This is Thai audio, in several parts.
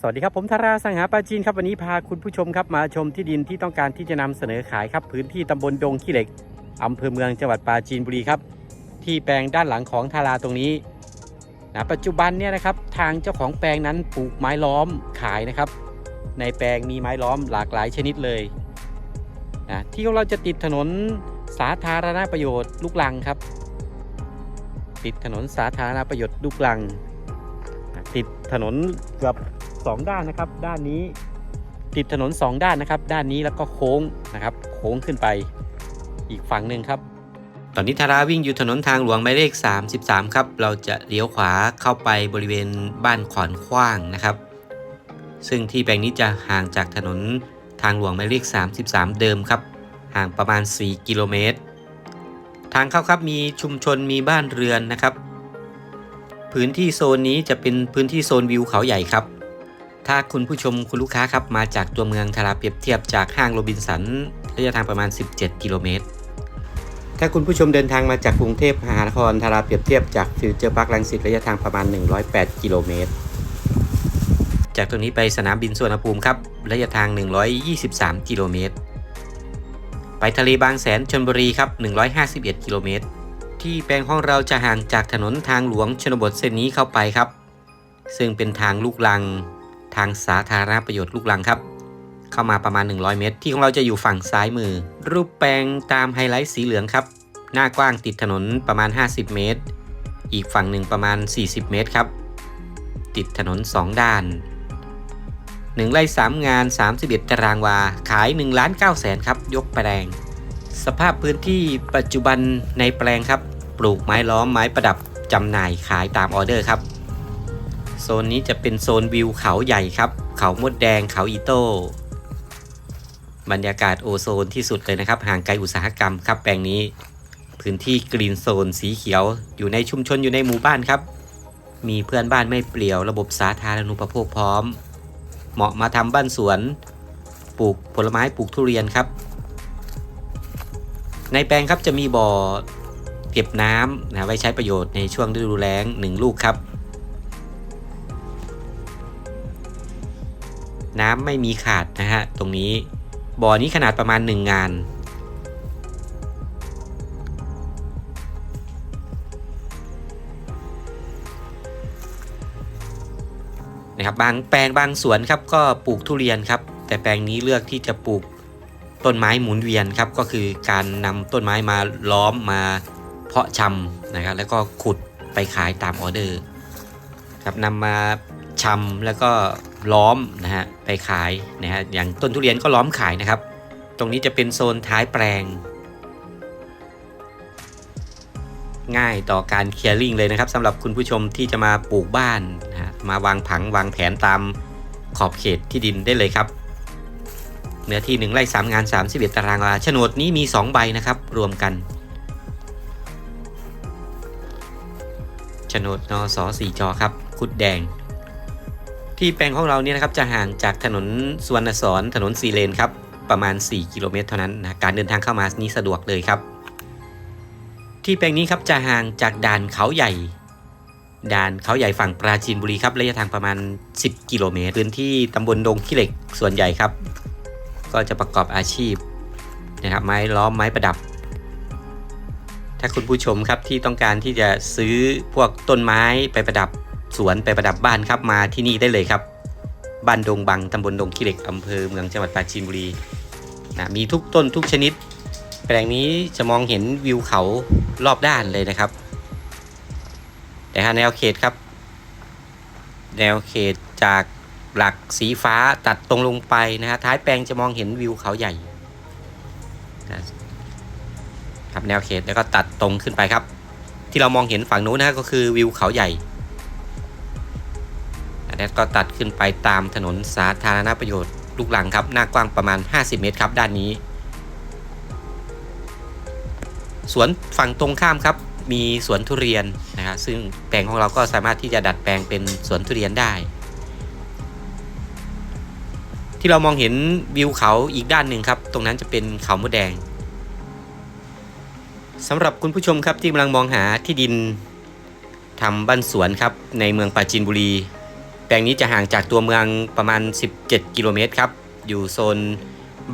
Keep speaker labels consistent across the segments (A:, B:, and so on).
A: สวัสดีครับผมธาราสังหาปาจีนครับวันนี้พาคุณผู้ชมครับมาชมที่ดินที่ต้องการที่จะนำเสนอขายครับพื้นที่ตำบลดงขี้เหล็กอำเภอเมืองจังหวัดปราจีนบุรีครับ ที่แปลงด้านหลังของทาราตรงนี้นะปัจจุบันเนี่ยนะครับทางเจ้าของแปลงนั้นปลูกไม้ล้อมขายนะครับ ในแปลงมีไม้ล้อมหลากหลายชนิดเลยนะที่เราจะติดถนนสาธารณประโยชน์ลูกลังครับ ติดถนนสาธารณประโยชน์ลูกลัง ติดถนนเกือบ สองด้านนะครับ ด้านนี้ติดถนนสองด้านนะครับ ด้านนี้แล้วก็โค้งนะครับ โค้งขึ้นไปอีกฝั่งหนึ่งครับ ตอนนี้ธาราวิ่งอยู่ถนนทางหลวงหมายเลข 33 ครับ เราจะเลี้ยวขวาเข้าไปบริเวณบ้านขอนขว้างนะครับ ซึ่งที่แปลงนี้จะห่างจากถนนทางหลวงหมายเลข 33 เดิมครับ ห่างประมาณ 4 กิโลเมตร ทางเข้าครับมีชุมชนมีบ้านเรือนนะครับ พื้นที่โซนนี้จะเป็นพื้นที่โซนวิวเขาใหญ่ครับ ถ้าคุณผู้ชมคุณลูกค้าครับมาจากตัวเมืองทาราเปรียบเทียบจากห้างโรบินสันระยะทางประมาณ 17 กิโลเมตร ถ้าคุณผู้ชมเดินทางมาจากกรุงเทพมหานครทาราเปรียบเทียบจากฟิวเจอร์พาร์คลังสิตระยะทางประมาณ 108 กิโลเมตร จากตรงนี้ไปสนามบินสุวรรณภูมิครับระยะทาง 123 กิโลเมตร ไปทะเลบางแสนชลบุรีครับ 151 กิโลเมตร ที่แปลงของเราจะห่างจากถนนทางหลวงชนบทเส้นนี้เข้าไปครับ ซึ่งเป็นทางลูกลัง ทางสาธารณประโยชน์ลูกลังครับ เข้ามาประมาณ 100 เมตร ที่ของเราจะอยู่ฝั่งซ้ายมือ รูปแปลงตามไฮไลท์สีเหลืองครับ หน้ากว้างติดถนนประมาณ 50 เมตร อีกฝั่งหนึ่งประมาณ 40 เมตรครับ ติดถนน 2 ด้าน 1ไร่3งาน 31 ตารางวา ขาย1ล้าน9แสนครับ ยกแปลง สภาพพื้นที่ปัจจุบันในแปลงครับ ปลูกไม้ล้อมไม้ประดับจำหน่ายขายตามออเดอร์ครับ โซนนี้จะเป็นโซนวิวเขาใหญ่ครับ เขามดแดงเขาอีโต้บรรยากาศโอโซนที่สุดเลยนะครับ ห่างไกลอุตสาหกรรมครับแปลงนี้ พื้นที่กรีนโซนสีเขียว อยู่ในชุมชนอยู่ในหมู่บ้านครับ มีเพื่อนบ้านไม่เปลี่ยวระบบสาธารณูปโภคพร้อม เหมาะมาทำบ้านสวน ปลูกผลไม้ปลูกทุเรียนครับ ในแปลงครับจะมีบ่อเก็บน้ำนะไว้ใช้ประโยชน์ในช่วงฤดูแล้งหนึ่งลูกครับ น้ำไม่มีขาดนะฮะตรงนี้บ่อนี้ขนาดประมาณ 1 งาน นะครับบางแปลงบางสวนครับก็ปลูกทุเรียนครับ แต่แปลงนี้เลือกที่จะปลูกต้นไม้หมุนเวียนครับก็คือการนำต้นไม้มาล้อมมาเพาะชำนะครับแล้วก็ขุดไปขายตามออเดอร์ครับนำมา ชำแล้วก็ล้อมนะฮะไปขายนะฮะอย่างต้นทุเรียนก็ล้อมขายนะครับ ตรงนี้จะเป็นโซนท้ายแปลง ง่ายต่อการเคลียร์ลิงเลยนะครับสำหรับคุณผู้ชมที่จะมาปลูกบ้านนะฮะมาวางผังวางแผนตามขอบเขตที่ดินได้เลยครับเนื้อที่ 1ไร่3งาน 31 ตารางวาโฉนดนี้มี 2 ใบนะครับ รวมกันโฉนดนสสี่จอครับคุดแดง ที่แปลงของเราเนี่ยนะครับจะห่างจากถนนสวนสอนถนนสีเลนครับประมาณ 4 กิโลเมตรเท่านั้นนะการเดินทางเข้ามานี้สะดวกเลยครับ ที่แปลงนี้ครับจะห่างจากด่านเขาใหญ่ ด่านเขาใหญ่ฝั่งปราจีนบุรีครับระยะทางประมาณ 10 กิโลเมตรพื้นที่ตำบลดงขี้เหล็กส่วนใหญ่ครับ ก็จะประกอบอาชีพนะครับไม้ล้อมไม้ประดับ ถ้าคุณผู้ชมครับที่ต้องการที่จะซื้อพวกต้นไม้ไปประดับ สวนไปประดับบ้านครับมาที่นี่ได้เลยครับ บ้านดงบังตำบลดงขี้เหล็กอำเภอเมืองจังหวัดปราจีนบุรีนะมีทุกต้นทุกชนิด แปลงนี้จะมองเห็นวิวเขารอบด้านเลยนะครับ แต่ถ้าแนวเขตครับ แนวเขตจากหลักสีฟ้าตัดตรงลงไปนะฮะท้ายแปลงจะมองเห็นวิวเขาใหญ่นะครับแนวเขตแล้วก็ตัดตรงขึ้นไปครับ ที่เรามองเห็นฝั่งนู้นนะก็คือวิวเขาใหญ่ แล้วก็ตัดขึ้นไปตามถนนสาธารณประโยชน์ลูกหลังครับ หน้ากว้างประมาณ 50 เมตรครับ ด้านนี้ สวนฝั่งตรงข้ามครับ มีสวนทุเรียนนะครับซึ่งแปลงของเราก็สามารถที่จะดัดแปลงเป็นสวนทุเรียนได้ ที่เรามองเห็นวิวเขาอีกด้านหนึ่งครับ ตรงนั้นจะเป็นเขามดแดงสำหรับคุณผู้ชมครับที่กำลังมองหาที่ดินทำบ้านสวนครับในเมืองปราจีนบุรี แปลงนี้จะห่างจากตัวเมืองประมาณ 17 กิโลเมตรครับ อยู่โซน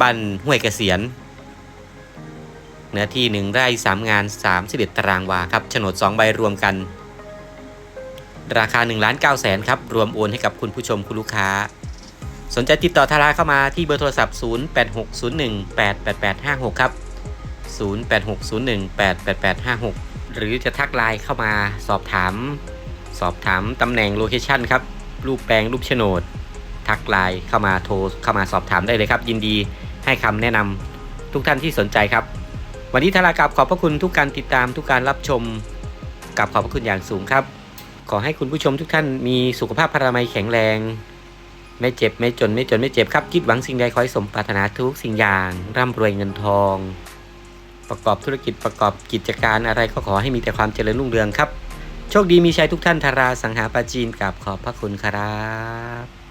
A: บ้านห้วยเกษียณเนื้อที่ 1 ไร่ 3 งาน 31 ตารางวาครับโฉนด 2 ใบรวมกัน ราคา1ล้าน9แสนครับ รวมโอนให้กับคุณผู้ชมคุณลูกค้า สนใจติดต่อทาราเข้ามาที่เบอร์โทรศัพท์ 0860188856 ครับ 0860188856 หรือจะทักไลน์เข้ามาสอบถาม สอบถามตำแหน่งโลเคชันครับ รูปแปลงรูปโฉนด ทักไลน์เข้ามาโทรเข้ามาสอบถามได้เลยครับ ยินดีให้คำแนะนำทุกท่านที่สนใจครับ วันนี้ทารากราบขอบพระคุณทุกการติดตามทุกการรับชมกับขอบพระคุณอย่างสูงครับ ขอให้คุณผู้ชมทุกท่านมีสุขภาพพรามัยแข็งแรง ไม่เจ็บไม่จนไม่จนไม่เจ็บครับคิดหวังสิ่งใดขอให้สมปรารถนาทุกสิ่งอย่าง ร่ำรวยเงินทอง ประกอบธุรกิจประกอบกิจการอะไรก็ขอให้มีแต่ความเจริญรุ่งเรืองครับ โชคดีมีชัยทุกท่านทาราสังหาปาจีนกับขอบพระคุณครับ